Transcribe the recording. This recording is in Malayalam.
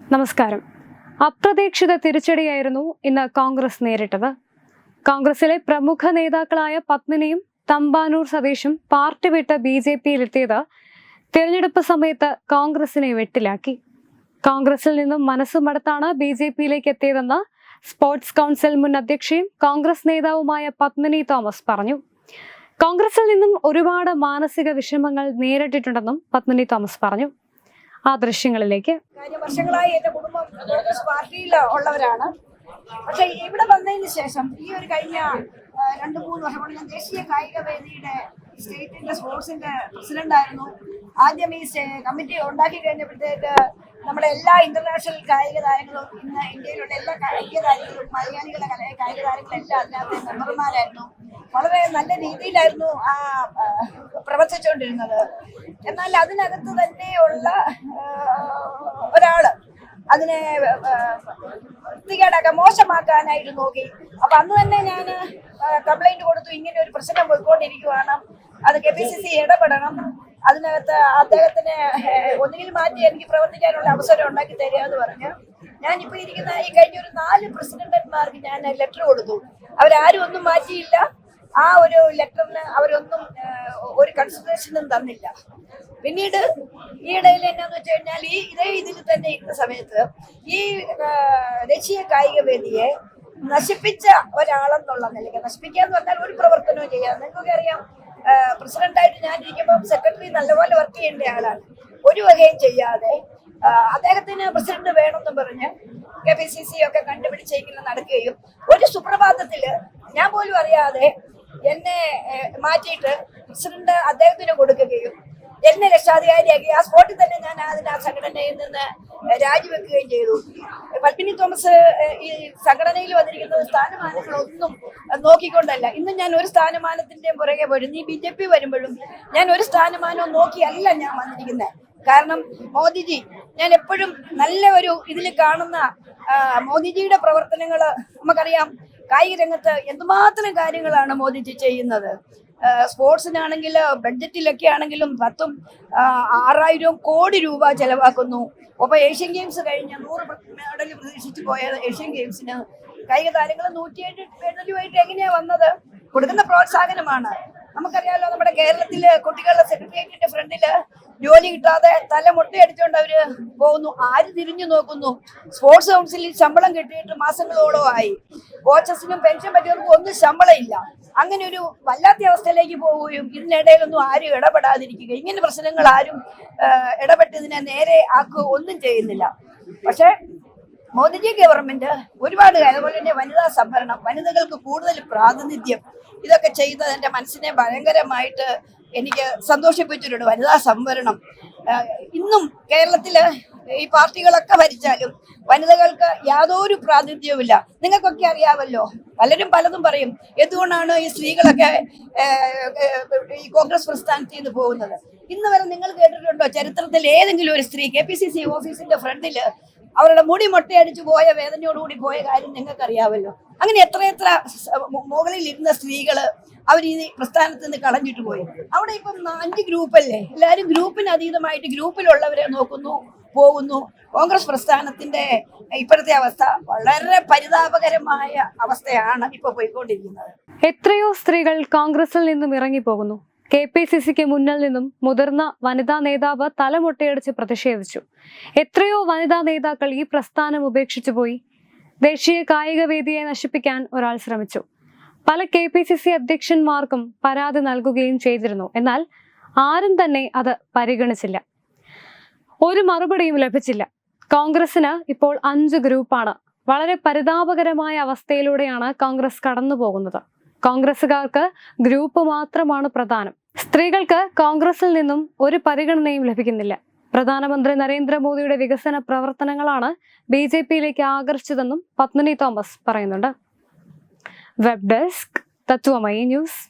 നമസ്കാരം. അപ്രതീക്ഷിത തിരിച്ചടിയായിരുന്നു ഇന്ന് കോൺഗ്രസ് നേരിട്ടത്. കോൺഗ്രസിലെ പ്രമുഖ നേതാക്കളായ പത്മിനിയും തമ്പാനൂർ സതീഷും പാർട്ടി വിട്ട് ബി ജെ പിയിലെത്തിയത് തിരഞ്ഞെടുപ്പ് സമയത്ത് കോൺഗ്രസിനെ വെട്ടിലാക്കി. കോൺഗ്രസിൽ നിന്നും മനസ്സുമടുത്താണ് ബി ജെ പിയിലേക്ക് എത്തിയതെന്ന് സ്പോർട്സ് കൗൺസിൽ മുൻ അധ്യക്ഷയും കോൺഗ്രസ് നേതാവുമായ പത്മിനി തോമസ് പറഞ്ഞു. കോൺഗ്രസിൽ നിന്നും ഒരുപാട് മാനസിക വിഷമങ്ങൾ നേരിട്ടിട്ടുണ്ടെന്നും പത്മിനി തോമസ് പറഞ്ഞു. ആ ദൃശ്യങ്ങളിലേക്ക്. വർഷങ്ങളായി എന്റെ കുടുംബം പാർട്ടിയിൽ ഉള്ളവരാണ്. പക്ഷെ ഇവിടെ വന്നതിന് ശേഷം ഈ ഒരു കഴിഞ്ഞ രണ്ടു രണ്ട് മൂന്ന് വർഷം കൊണ്ട് ഞാൻ ദേശീയ കായിക വേദിയുടെ സ്റ്റേറ്റിന്റെ സ്പോർട്സിന്റെ പ്രസിഡന്റ് ആയിരുന്നു ആദ്യം ഈ കമ്മിറ്റി ഉണ്ടാക്കി കഴിഞ്ഞപ്പോഴത്തേക്ക് നമ്മുടെ എല്ലാ ഇന്റർനാഷണൽ കായിക താരങ്ങളും ഇന്ന് ഇന്ത്യയിലുള്ള എല്ലാ കായിക താരങ്ങളും മലയാളികളുടെ കല- കായിക താരങ്ങളും എല്ലാം അതിനകത്ത് മെമ്പർമാരായിരുന്നു. വളരെ നല്ല രീതിയിലായിരുന്നു ആ പ്രവർത്തിച്ചുകൊണ്ടിരുന്നത്. എന്നാൽ അതിനകത്ത് തന്നെയുള്ള ഒരാൾ അതിനെ വൃത്തികേടൊക്കെ മോശമാക്കാനായിട്ട് നോക്കി. അപ്പൊ അന്ന് തന്നെ ഞാൻ കംപ്ലൈന്റ് കൊടുത്തു ഇങ്ങനെ ഒരു പ്രശ്നം പോയിക്കൊണ്ടിരിക്കുവാണ്. അത് കെ പി സി സി ഇടപെടണം. അതിനകത്ത് അദ്ദേഹത്തിന് ഒന്നുകിൽ മാറ്റി എനിക്ക് പ്രവർത്തിക്കാനുള്ള അവസരം ഉണ്ടാക്കി തരിക എന്ന് ഞാൻ ഞാനിപ്പോ ഇരിക്കുന്ന ഈ കഴിഞ്ഞ ഒരു നാല് പ്രസിഡന്റന്മാർക്ക് ഞാൻ ലെറ്റർ കൊടുത്തു. അവരാരും ഒന്നും മാറ്റിയില്ല. ആ ഒരു ലെറ്ററിന് അവരൊന്നും ഒരു കൺസിഡറേഷനും തന്നില്ല. പിന്നീട് ഈ ഇടയിൽ എന്നാന്ന് വെച്ച് കഴിഞ്ഞാൽ ഈ ഇതേ ഇതിൽ തന്നെ ഇരുന്ന സമയത്ത് ഈ ദേശീയ കായിക വേദിയെ നശിപ്പിച്ച ഒരാളെന്നുള്ള നിലയ്ക്ക് നശിപ്പിക്കുക എന്ന് പറഞ്ഞാൽ ഒരു പ്രവർത്തനവും ചെയ്യാം. നിങ്ങൾക്കൊക്കെ അറിയാം പ്രസിഡന്റായിട്ട് ഞാൻ ഇരിക്കുമ്പോൾ സെക്രട്ടറി നല്ലപോലെ വർക്ക് ചെയ്യേണ്ട ആളാണ്. ഒരു വകയും ചെയ്യാതെ അദ്ദേഹത്തിന് പ്രസിഡന്റ് വേണമെന്ന് പറഞ്ഞ് കെ പി സി സി ഒക്കെ കണ്ടുപിടിച്ച് ഇങ്ങനെ നടക്കുകയും ഒരു സുപ്രഭാതത്തിൽ ഞാൻ പോലും അറിയാതെ എന്നെ മാറ്റിയിട്ട് പ്രസിഡന്റ് അദ്ദേഹത്തിന് കൊടുക്കുകയും എന്നെ രക്ഷാധികാരിയാക്കി ആ സ്പോട്ടിൽ തന്നെ ഞാൻ അതിന് ആ സംഘടനയിൽ നിന്ന് രാജിവെക്കുകയും ചെയ്തു. പത്മിനി തോമസ് ഈ സംഘടനയിൽ വന്നിരിക്കുന്ന സ്ഥാനമാനങ്ങളൊന്നും നോക്കിക്കൊണ്ടല്ല. ഇന്ന് ഞാൻ ഒരു സ്ഥാനമാനത്തിന്റെയും പുറകെ വരും നീ ബി ജെ പി വരുമ്പോഴും ഞാൻ ഒരു സ്ഥാനമാനവും നോക്കിയല്ല ഞാൻ വന്നിരിക്കുന്നത് കാരണം മോദിജി ഞാൻ എപ്പോഴും നല്ല ഒരു ഇതിൽ കാണുന്ന മോദിജിയുടെ പ്രവർത്തനങ്ങൾ നമുക്കറിയാം. കായിക രംഗത്ത് എന്തുമാത്രം കാര്യങ്ങളാണ് മോദിജി ചെയ്യുന്നത്? സ്പോർട്സിനാണെങ്കിൽ ബഡ്ജറ്റിലൊക്കെ ആണെങ്കിലും പത്തും ആ, ആറായിരം കോടി രൂപ ചെലവാക്കുന്നു. അപ്പോൾ ഏഷ്യൻ ഗെയിംസ് കഴിഞ്ഞ നൂറ് മെഡൽ പ്രതീക്ഷിച്ച് പോയ ഏഷ്യൻ ഗെയിംസിന് കായിക താരങ്ങൾ നൂറ്റിയേഴ് മെഡലുമായിട്ട് എങ്ങനെയാ വന്നത്? കൊടുക്കുന്ന പ്രോത്സാഹനമാണ്. നമുക്കറിയാമല്ലോ നമ്മുടെ കേരളത്തിൽ കുട്ടികളുടെ സെക്രട്ടേറിയറ്റിന്റെ ഫ്രണ്ടിൽ ജോലി കിട്ടാതെ തല മുട്ടയടിച്ചുകൊണ്ട് അവർ പോകുന്നു. ആര് തിരിഞ്ഞു നോക്കുന്നു? സ്പോർട്സ് കൗൺസിലിൽ ശമ്പളം കിട്ടിയിട്ട് മാസങ്ങളോളം ആയി. കോച്ചസിനും പെൻഷൻ പറ്റിയവർക്കും ഒന്നും ശമ്പളം ഇല്ല. അങ്ങനെ ഒരു വല്ലാത്ത അവസ്ഥയിലേക്ക് പോവുകയും ഇതിനിടയിലൊന്നും ആരും ഇടപെടാതിരിക്കുക ഇങ്ങനെ പ്രശ്നങ്ങൾ ആരും ഇടപെട്ടതിനെ നേരെ ആക്കുക ഒന്നും ചെയ്യുന്നില്ല. പക്ഷേ മോദിജി ഗവൺമെന്റ് ഒരുപാട് അതുപോലെ തന്നെ വനിതാ സംവരണം വനിതകൾക്ക് കൂടുതൽ പ്രാതിനിധ്യം ഇതൊക്കെ ചെയ്തത് എന്റെ മനസ്സിനെ ഭയങ്കരമായിട്ട് എനിക്ക് സന്തോഷിപ്പിച്ചിട്ടുണ്ട്. വനിതാ സംവരണം ഇന്നും കേരളത്തിൽ ഈ പാർട്ടികളൊക്കെ ഭരിച്ചാലും വനിതകൾക്ക് യാതൊരു പ്രാതിനിധ്യവുമില്ല. നിങ്ങൾക്കൊക്കെ അറിയാമല്ലോ. പലരും പലതും പറയും. എന്തുകൊണ്ടാണ് ഈ സ്ത്രീകളൊക്കെ ഈ കോൺഗ്രസ് പ്രസ്ഥാനത്തിൽ നിന്ന് പോകുന്നത്? ഇന്ന് വരെ നിങ്ങൾ കേട്ടിട്ടുണ്ടോ? ചരിത്രത്തിൽ ഏതെങ്കിലും ഒരു സ്ത്രീ കെ പി സി സി ഓഫീസിന്റെ ഫ്രണ്ടിൽ അവരുടെ മുടി മൊട്ടയടിച്ചു പോയ വേദനയോടുകൂടി പോയ കാര്യം നിങ്ങൾക്ക് അറിയാമല്ലോ അങ്ങനെ എത്രയെത്ര എത്ര മുകളിൽ ഇരുന്ന സ്ത്രീകൾ അവർ ഈ പ്രസ്ഥാനത്ത് നിന്ന് കളഞ്ഞിട്ട് പോയി. അവിടെ ഇപ്പം അഞ്ച് ഗ്രൂപ്പല്ലേ? എല്ലാവരും ഗ്രൂപ്പിന് അതീതമായിട്ട് ഗ്രൂപ്പിലുള്ളവരെ നോക്കുന്നു. പോകുന്നു. കോൺഗ്രസ് പ്രസ്ഥാനത്തിന്റെ ഇപ്പോഴത്തെ അവസ്ഥ വളരെ പരിതാപകരമായ അവസ്ഥയാണ് ഇപ്പൊ പോയിക്കൊണ്ടിരിക്കുന്നത്. എത്രയോ സ്ത്രീകൾ കോൺഗ്രസിൽ നിന്നും ഇറങ്ങിപ്പോകുന്നു. കെ പി സി സിക്ക് മുന്നിൽ നിന്നും മുതിർന്ന വനിതാ നേതാവ് തലമുട്ടയടിച്ച് പ്രതിഷേധിച്ചു. എത്രയോ വനിതാ നേതാക്കൾ ഈ പ്രസ്ഥാനം ഉപേക്ഷിച്ചു പോയി. ദേശീയ കായിക വേദിയെ നശിപ്പിക്കാൻ ഒരാൾ ശ്രമിച്ചു. പല കെ പി സി സി അധ്യക്ഷന്മാർക്കും പരാതി നൽകുകയും ചെയ്തിരുന്നു. എന്നാൽ ആരും തന്നെ അത് പരിഗണിച്ചില്ല. ഒരു മറുപടിയും ലഭിച്ചില്ല. കോൺഗ്രസിന് ഇപ്പോൾ അഞ്ച് ഗ്രൂപ്പാണ്. വളരെ പരിതാപകരമായ അവസ്ഥയിലൂടെയാണ് കോൺഗ്രസ് കടന്നു പോകുന്നത്. കോൺഗ്രസുകാർക്ക് ഗ്രൂപ്പ് മാത്രമാണ് പ്രധാനം. സ്ത്രീകൾക്ക് കോൺഗ്രസിൽ നിന്നും ഒരു പരിഗണനയും ലഭിക്കുന്നില്ല. പ്രധാനമന്ത്രി നരേന്ദ്രമോദിയുടെ വികസന പ്രവർത്തനങ്ങളാണ് ബി ജെ പിയിലേക്ക് ആകർഷിച്ചതെന്നും പത്മിനി തോമസ് പറയുന്നുണ്ട്. Web desk Tatwamayi news.